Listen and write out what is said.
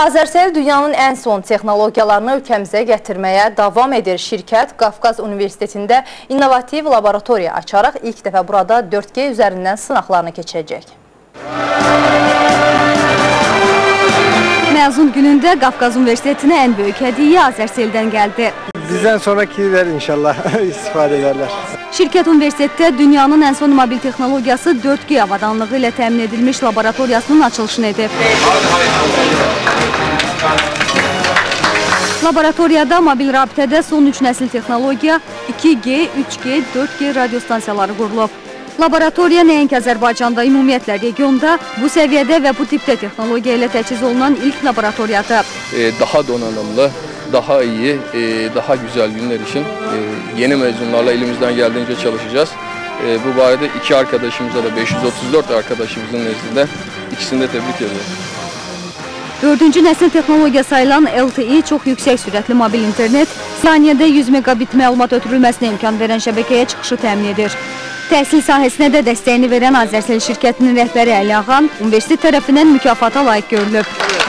Azərsel dünyanın ən son texnologiyalarını ölkəmizə gətirməyə davam edir. Şirkət Qafqaz Universitetində innovativ laboratoriya açaraq ilk dəfə burada 4G üzərindən sınaqlarını keçirəcək. Məzun günündə Qafqaz Universitetinə ən böyük hədiyyə Azərseldən gəldi. Bizdən sonrakiler inşallah istifadə edərlər. Şirkət universitetdə dünyanın ən son mobil texnologiyası 4G avadanlığı ilə təmin edilmiş laboratoriyasının açılışını edib. Laboratoriyada mobil rabitədə son 3 nəsil texnologiya 2G, 3G, 4G radiostansiyaları qurulub. Laboratoriya nəinki Azərbaycanda, ümumiyyətlə regionda bu səviyyədə və bu tipdə texnologiya ilə təchiz olunan ilk laboratoriyadır. E, daha donanımlı, daha iyi, e, daha güzel günler için e, yeni mezunlarla elimizden geldiğince çalışacağız. E, bu barədə iki arkadaşımıza da 534 arkadaşımızın nezdində ikisini də tebrik ediyorum. Dördüncü nəsil texnologiya sayılan LTE çox yüksək sürətli mobil internet saniyədə 100 megabit məlumat ötürülməsinə imkan verən şəbəkəyə çıxışı təmin edir. Təhsil sahəsinə də dəstəyini verən Azərsel şirkətinin rəhbəri Əli Ağan universitet tərəfindən mükafata layiq görülüb.